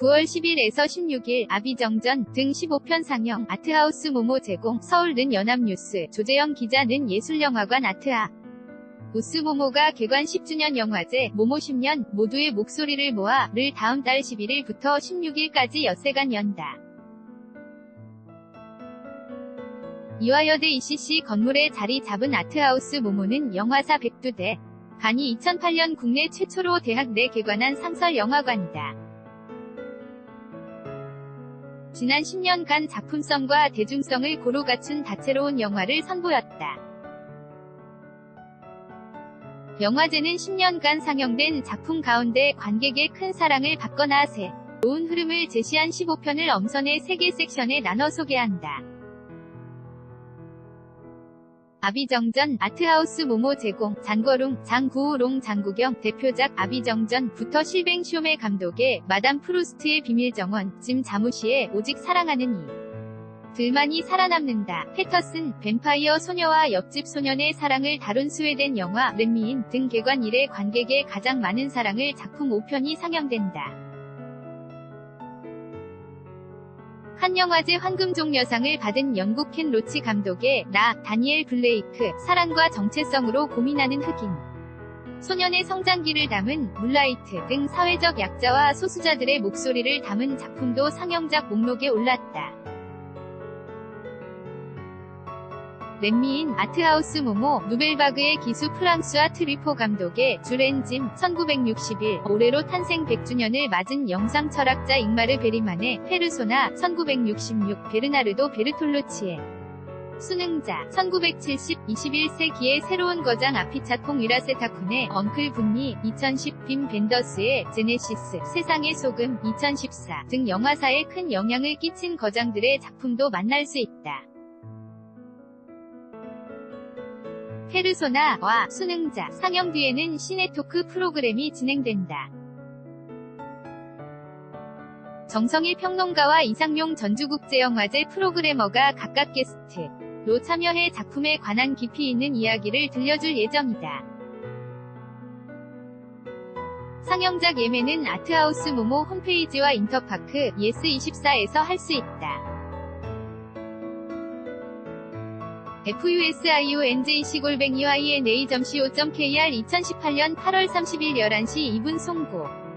9월 10일에서 16일 아비정전 등 15편 상영 아트하우스 모모 제공 서울는 연합뉴스 조재영 기자는 예술영화관 아트하 우스 모모가 개관 10주년 영화제 모모 10년 모두의 목소리를 모아 를 다음 달 11일부터 16일까지 엿새간 연다. 이화여대 ECC 건물에 자리 잡은 아트하우스 모모는 영화사 백두대 간이 2008년 국내 최초로 대학 내 개관한 상설 영화관이다. 지난 10년간 작품성과 대중성을 고루 갖춘 다채로운 영화를 선보였다. 영화제는 10년간 상영된 작품 가운데 관객의 큰 사랑을 받거나 새 로운 흐름을 제시한 15편을 엄선해 3개 섹션에 나눠 소개한다. 아비정전 아트하우스 모모 제공 장거롱 장구우롱 장구경 대표작 아비정전부터 실뱅 쇼메 감독의 마담 프루스트의 비밀 정원 짐 자무시의 오직 사랑하는 이 둘만이 살아남는다. 패터슨 뱀파이어 소녀와 옆집 소년의 사랑을 다룬 스웨덴 영화 렛미인 등 개관 이래 관객의 가장 많은 사랑을 작품 5편이 상영된다. 한 영화제 황금종려상을 받은 영국 켄 로치 감독의 나, 다니엘 블레이크, 사랑과 정체성으로 고민하는 흑인. 소년의 성장기를 담은 물라이트 등 사회적 약자와 소수자들의 목소리를 담은 작품도 상영작 목록에 올랐다. 렛미인 아트하우스 모모 누벨바그의 기수 프랑스와 트리포 감독의 주렌짐 1961 올해로 탄생 100주년을 맞은 영상 철학자 잉마르 베리만의 페르소나 1966 베르나르도 베르톨로치의 수능자 1970 21세기의 새로운 거장 아피차콩 위라세타쿤의 엉클 분니 2010 빔 벤더스의 제네시스 세상의 소금 2014 등 영화사에 큰 영향을 끼친 거장들의 작품도 만날 수 있다. 페르소나와 수능자 상영 뒤에는 시네토크 프로그램이 진행된다. 정성일 평론가와 이상용 전주국제영화제 프로그래머가 각각 게스트로 참여해 작품에 관한 깊이 있는 이야기를 들려줄 예정이다. 상영작 예매는 아트하우스 모모 홈페이지와 인터파크 예스24에서 할 수 있다. Fusiunjc골뱅이 yna.co.kr 2018년 8월 30일 11시 2분 송고